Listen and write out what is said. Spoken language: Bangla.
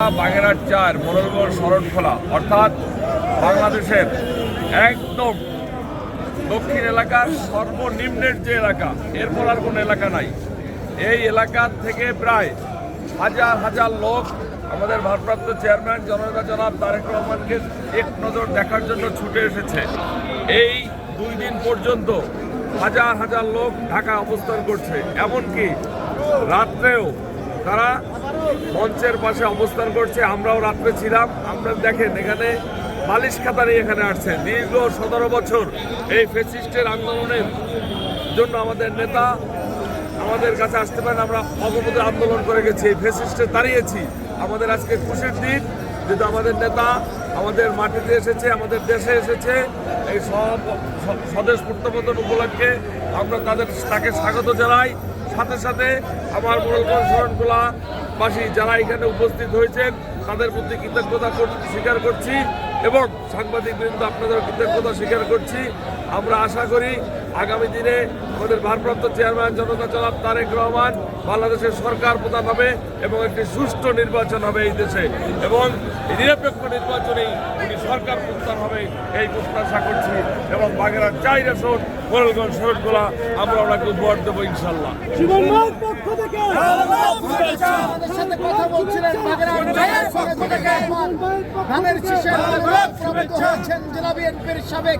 বাগেরহাট চার মোড়লগড় শরণখোলা অর্থাৎ বাংলাদেশের একদম দক্ষিণ এলাকার সর্বনিম্নের যে এলাকা, এরপর আর কোনো এলাকা নাই। এই এলাকা থেকে প্রায় হাজার হাজার লোক আমাদের ভারপ্রাপ্ত চেয়ারম্যান জনতা জনাব তারেক রহমানকে এক নজর দেখার জন্য ছুটে এসেছে। এই দুই দিন পর্যন্ত হাজার হাজার লোক ঢাকা অবস্থান করছে। এমনকি রাত্রেও তারা মঞ্চের পাশে অবস্থান করছে, আমরাও রাত্রে ছিলাম। আপনারা দেখেন, এখানে বালিশ খাতা নিয়ে এখানে আসছে। দীর্ঘ সতেরো বছর এই ফেসিস্টের আন্দোলনের জন্য আমাদের নেতা আমাদের কাছে আসতে পারেন। আমরা অবমুদ্রা আন্দোলন করে গেছি ফেসিস্টে দাঁড়িয়েছি। আমাদের আজকে খুশির দিন, যেহেতু আমাদের নেতা আমাদের মাটিতে এসেছে, আমাদের দেশে এসেছে, এই সব স্বদেশ প্রত্যাবর্তন উপলক্ষে আমরা তাদের, তাকে স্বাগত জানাই। সাথে সাথে আমার মোড়লগঞ্জ শরণখোলা বাসী যারা এখানে উপস্থিত হয়েছেন, তাদের প্রতি কৃতজ্ঞতা স্বীকার করছি এবং সাংবাদিক বৃন্দ আপনাদের কৃতজ্ঞতা স্বীকার করছি। আমরা আশা করি আগামী দিনে আমাদের ভারপ্রাপ্ত চেয়ারম্যান জনতা জনাব তারেক রহমান বাংলাদেশের সরকার প্রধান হবে এবং একটি সুষ্ঠু নির্বাচন হবে এই দেশে এবং নিরপেক্ষ নির্বাচনেই উনি সরকার প্রস্তাব হবে এই প্রত্যাশা করছি এবং বাগেরহাট চাই আসন মোরলগঞ্জ শরৎগোলা আমরা ওনাকে উপহার দেবো ইনশাল্লাহ। থেকে আমাদের সাথে কথা বলছিলেন সাবেক